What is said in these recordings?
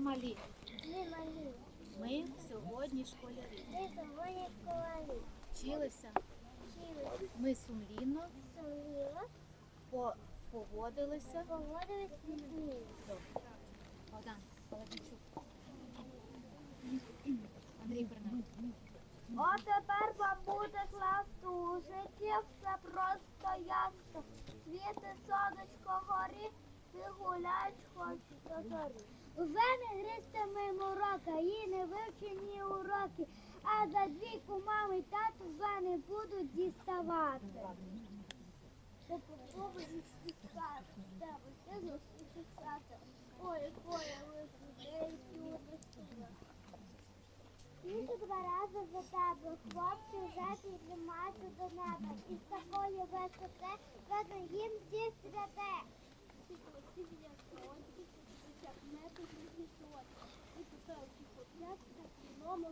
Ми малі. Ми малі. Ми сьогодні школярі. Ми сьогодні школярі. Вчилися. Вчили Ми сумлінно сумліво, по- поводилися. поводились вміло. Богдан, Солодничук. Андрій Бернак. О, тепер вам буде класти у житті все просто ясно. Світи сонечко горі, ти гуляєш хоч до зорі. Уже не гризьте мимо урока, і не вивчені уроки, а за двійку мами й тату вже не будуть діставати. Ой, ой, ой, тільки два рази за тебе, хлопці вже піднімаються до неба. І з такої висоти видно їм всі святе. А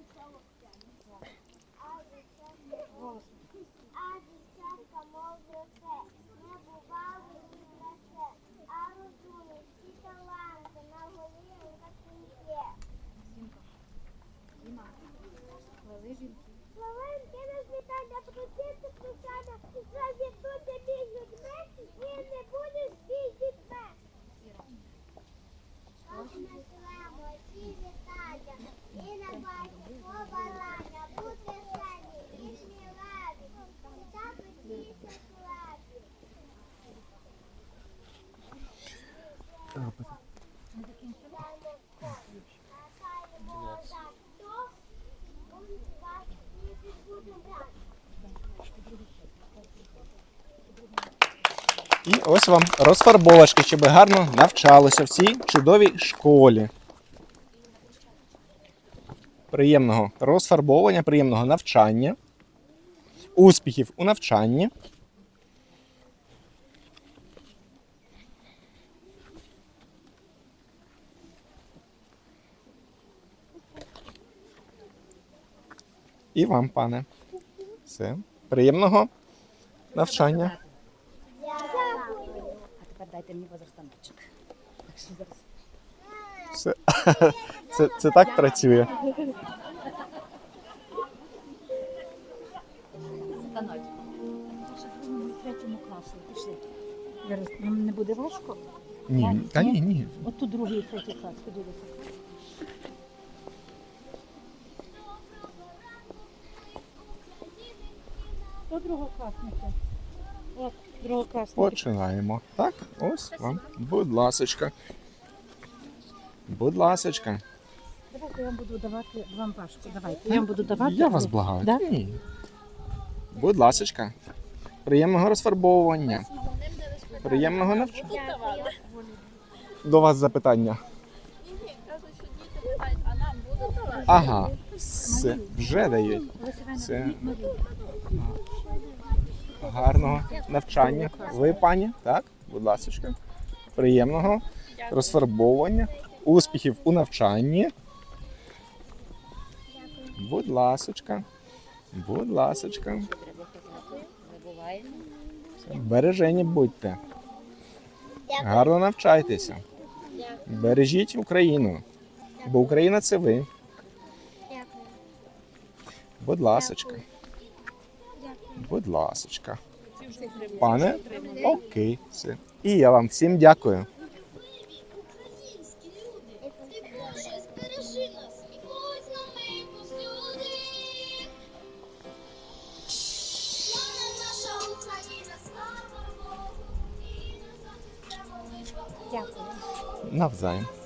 Ми? І ось вам розфарбовочки, щоб гарно навчалися в цій чудовій школі. Приємного розфарбовування, приємного навчання, успіхів у навчанні. І вам, пане. Все. Приємного навчання. А тепер дайте мені возрастаночок. Так. Все. Це, це так працює. Станочок. Ще в другому, в третьому класі пішли. Зараз не буде важко? Ні, та ні, ні. От тут другий третій клас, подивіться. До другокласника. От, другокласник. Починаємо. Так, ось вам. Будь ласочка. Будь ласочка. Давайте я вам буду давати, вам важко, давайте. Я вам буду давати. Я вас благаю. Да? Ні. Будь ласочка. Приємного розфарбовування. Приємного навчання. До вас запитання. Ага. Все. Вже дають. Це- Гарного навчання. Ви, пані, так? Будь ласочка. Приємного розфарбовування. Успіхів у навчанні. Будь ласочка. Будь ласочка. Бережені будьте. Гарно навчайтеся. Бережіть Україну. Бо Україна це ви. Будь ласочка. Будь ласочка. Пане? Окей, все. І я вам всім дякую. Навзаєм.